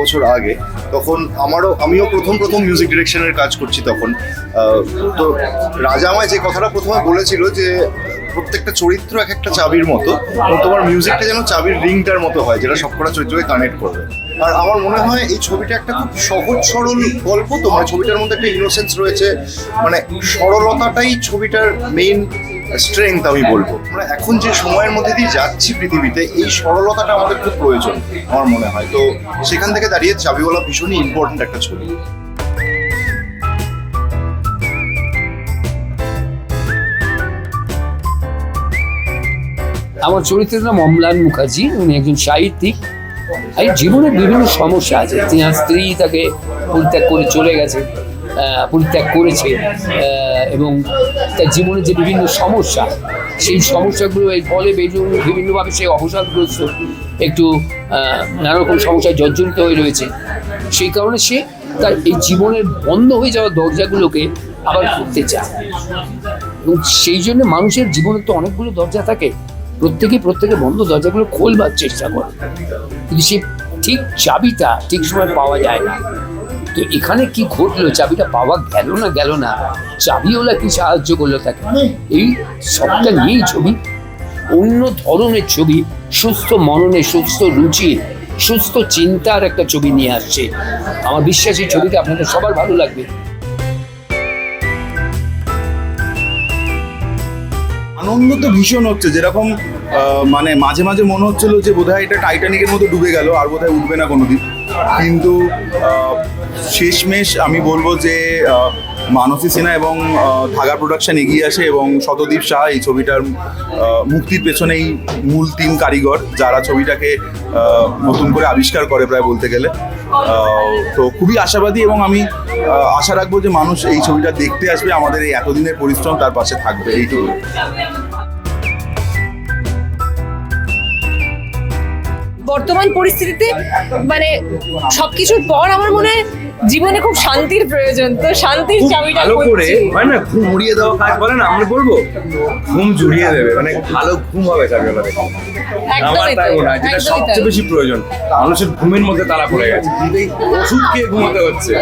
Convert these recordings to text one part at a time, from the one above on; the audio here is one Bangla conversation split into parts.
বছর আগে, তখন আমারও, আমিও প্রথম প্রথম মিউজিক ডিরেকশনের কাজ করছি তখন। তো রাজা আমায় যে কথাটা প্রথমে বলেছিল যে, প্রত্যেকটা চরিত্র এক একটা চাবির মতো তোমার মিউজিকটা যেন চাবির রিংটার মতো হয়, যেটা সবকটা চরিত্রকে কানেক্ট করবে। আর আমার মনে হয় এই ছবিটা একটা খুব সহজ সরল গল্প তো মানে ছবিটার মধ্যে একটা ইনোসেন্স রয়েছে। মানে সরলতাটাই ছবিটার মেইন স্ট্রেংথ আমি বলব। আমরা এখন যে সময়ের মধ্যে দিয়ে যাচ্ছি পৃথিবীতে, এই সরলতাটা আমাদের খুব প্রয়োজন, আমার মনে হয়। তো সেখান থেকে দাঁড়িয়ে চাবিওয়ালা ভীষণই ইম্পর্ট্যান্ট একটা ছবি। আমার চরিত্রের নাম অম্লান মুখার্জি, উনি একজন সাহিত্যিক। এই জীবনের বিভিন্ন সমস্যা আছে তিনার স্ত্রী তাকে পরিত্যাগ করে চলে গেছে। পরিত্যাগ করেছে এবং তার জীবনের যে বিভিন্ন সমস্যা সেই সমস্যাগুলো এর ফলে বিভিন্ন বিভিন্নভাবে সে অবসাদগ্রস্ত একটু আহ, নানা রকম সমস্যায় জর্জরিত হয়ে রয়েছে। সেই কারণে সে তার এই জীবনের বন্ধ হয়ে যাওয়া দরজাগুলোকে আবার খুলতে চায়। এবং সেই জন্য মানুষের জীবনে তো অনেকগুলো দরজা থাকে প্রত্যেকে প্রত্যেকের বন্ধ দরজাগুলো খোলবার চেষ্টা করে। কিন্তু সে ঠিক চাবিটা ঠিক সময় পাওয়া যায় না। তো এখানে কি ঘটলো? চাবিটা পাওয়া গেল না গেল না? চাবিওলা কি সাহায্য করল তাকে? এই সবটা নিয়েই ছবি। অন্য ধরনের ছবি, সুস্থ মননে, সুস্থ রুচি সুস্থ চিন্তার একটা ছবি নিয়ে আসছে। আমার বিশ্বাস, এই ছবিটা আপনাদের সবার ভালো লাগবে। আনন্দ তো ভীষণ হচ্ছে। যেরকম মানে মাঝে মাঝে মনে হচ্ছিল যে বোধহয় এটা টাইটানিকের মতো ডুবে গেল, আর বোধহয় উঠবে না কোনোদিন। কিন্তু শেষমেশ আমি বলব যে মানসী সিনহা এবং ধাগা প্রোডাকশন এগিয়ে আসে এবং শতদীপ শাহ এই ছবিটার মুক্তির পেছনেই মূল তিন কারিগর, যারা ছবিটাকে নতুন করে আবিষ্কার করে প্রায় বলতে গেলে। তো খুবই আশাবাদী এবং আমি আশা রাখব যে মানুষ এই ছবিটা দেখতে আসবে, আমাদের এই এতদিনের পরিশ্রম তার পাশে থাকবে, এইটুকু। বর্তমান পরিস্থিতিতে মানে সবকিছুর পর আমার মনে হয় জীবনে খুব শান্তির প্রয়োজন। তো শান্তির চাবিটা ভালো করে। হয় না? ঘুম উড়িয়ে দেওয়া কাজ বলে না? আমরা বলব ঘুম জুড়িয়ে দেবে। মানে ভালো ঘুম হবে চাবিওয়ালা দেখে আমার তাই, মনে হয় যেটা সবচেয়ে বেশি প্রয়োজন। মানুষের ঘুমের মধ্যে তারা পড়ে গেছে। কিন্তু এই ওষুধ খেয়ে ঘুমোতে হচ্ছে।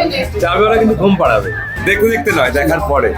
চাবিওয়ালা কিন্তু ঘুম পাড়াবে। দেখতে দেখতে নয় দেখার পরে।